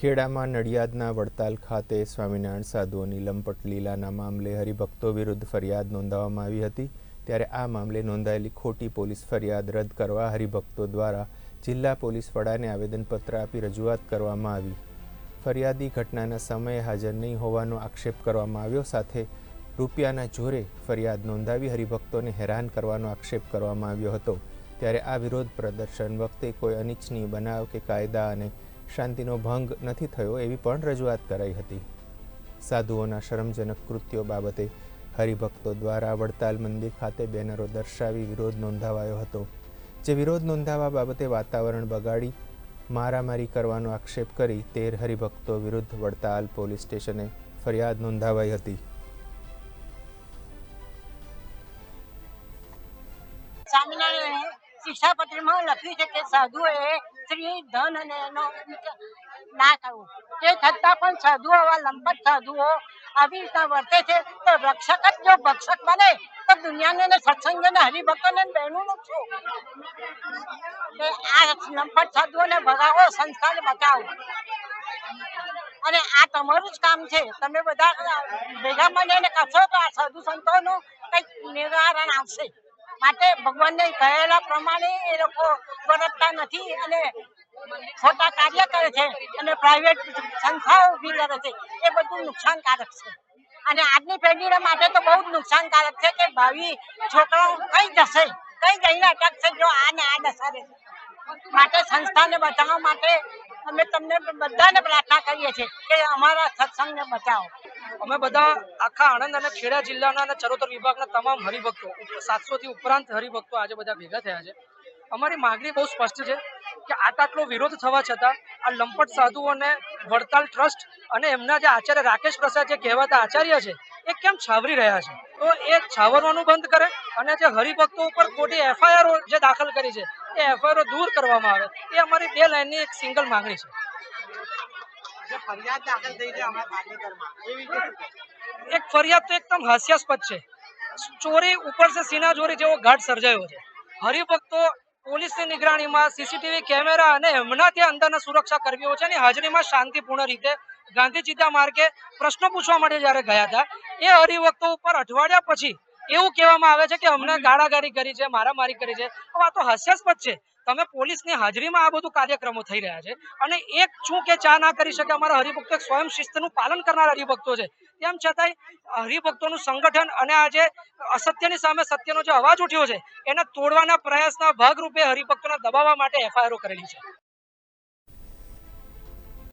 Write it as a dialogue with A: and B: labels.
A: ખેડામાં નડિયાદના વડતાલ ખાતે સ્વામિનારાયણ સાધુઓની લંપટ લીલાના મામલે હરિભક્તો વિરુદ્ધ ફરિયાદ નોંધાવવામાં આવી હતી. ત્યારે આ મામલે નોંધાયેલી ખોટી પોલીસ ફરિયાદ રદ કરવા હરિભક્તો દ્વારા જિલ્લા પોલીસ વડાને આવેદનપત્ર આપી રજૂઆત કરવામાં આવી. ફરિયાદી ઘટનાના સમયે હાજર નહીં હોવાનો આક્ષેપ કરવામાં આવ્યો. સાથે રૂપિયાના જોરે ફરિયાદ નોંધાવી હરિભક્તોને હેરાન કરવાનો આક્ષેપ કરવામાં આવ્યો હતો. ત્યારે આ વિરોધ પ્રદર્શન વખતે કોઈ અનિચ્છનીય બનાવ કે કાયદા અને શાંતિનો ભંગ નથી થયો એવી પણ રજૂઆત કરાઈ હતી. સાધુઓના શરમજનક કૃત્યો બાબતે હરિભક્તો દ્વારા વડતાલ મંદિર ખાતે બેનરો દર્શાવી વિરોધ નોંધાવાયો હતો, જે વિરોધ નોંધાવા બાબતે વાતાવરણ બગાડી, મારામારી કરવાનો આક્ષેપ કરી તેર હરિભક્તો વિરુદ્ધ વડતાલ પોલીસ સ્ટેશને ફરિયાદ નોંધાવાઈ હતી.
B: સ્વામિનારાયણ શિક્ષાપત્રીમાં લખ્યું છે કે સાધુએ સ્ત્રી ધન અને એનો ના કરવું. તે છતાં પણ સાધુઓ આવા લંપટ સાધુઓ આવી રીતના વર્તે છે તો રક્ષક જ જો ભક્ષક બને, તો દુનિયાને ને હરિભક્તોને ને બહેનોનું શું? આ લંપટ સાધુઓને ભગાવો, સંસ્થાને બચાવો. અને આ તમારું જ કામ છે. તમે બધા ભેગા મળીને કરશો તો આ સાધુ સંતોનું કંઈક નિવારણ આવશે. માટે ભગવાનને કહેલા પ્રમાણે એ લોકો વર્તતા નથી અને ખોટા કાર્ય કરે છે અને પ્રાઇવેટ સંસ્થાઓ ઊભી કરે છે. એ બધું નુકસાનકારક છે. અને આજની પેઢીને માટે તો બહુ જ નુકસાનકારક છે કે ભાવિ છોકરાઓ કઈ જશે? કઈ જઈને અટકશે જો આ ને આ દશા રહેશે માટે સંસ્થાને બચાવવા માટે અમે તમને બધાને પ્રાર્થના કરીએ છીએ કે અમારા સત્સંગને બચાવો.
C: અમે બધા આખા આણંદ અને ખેડા જિલ્લાના અને ચરોતર વિભાગના તમામ હરિભક્તો સાતસો થી ઉપરાંત હરિભક્તો આજે બધા ભેગા થયા છે. અમારી માગણી બહુ સ્પષ્ટ છે કે આટલો વિરોધ થવા છતાં આ લંપટ સાધુઓને વડતાલ ટ્રસ્ટ અને એમના જે આચાર્ય રાકેશ પ્રસાદ જે કહેવાતા આચાર્ય છે, એ કેમ છાવરી રહ્યા છે? તો એ છાવરવાનું બંધ કરે અને જે હરિભક્તો ઉપર ખોટી એફઆઈઆર જે દાખલ કરી છે, એ એફઆઈઆર દૂર કરવામાં આવે. એ અમારી બે લાઈનની એક સિંગલ માંગણી છે. એક ફરિયાદ તો એકદમ હાસ્યાસ્પદ છે. ચોરી ઉપર સે સીના ચોરી જેવો ઘાટ સર્જાયો છે. હરિભક્તો પોલીસની નિગરાણીમાં સીસીટીવી કેમેરા અને એમના ત્યાં અંદરના સુરક્ષા કર્મીઓ છે અને હાજરીમાં શાંતિપૂર્ણ રીતે ગાંધીજીતા માર્ગે પ્રશ્નો પૂછવા માટે જ્યારે ગયા હતા, એ હરિભક્તો ઉપર અઠવાડિયા પછી એવું કહેવામાં આવે છે કે અમને ગાળાગાળી કરી છે મારામારી કરી છે. આ તો હાસ્યાસ્પદ છે. તમે પોલીસની હાજરીમાં આ બધું કાર્યક્રમો થઈ રહ્યા છે. અને એક છું કે ચા ના કરી શકે અમારા હરિભક્તો સ્વયં શિસ્તનું પાલન કરનાર હરિભક્તો છે. તેમ છતાંય હરિભક્તોનું સંગઠન અને આ જે અસત્યની સામે સત્યનો જે અવાજ ઉઠ્યો છે એને તોડવાના પ્રયાસના ભાગરૂપે હરિભક્તોને દબાવવા માટે એફઆઈઆરો કરેલી છે.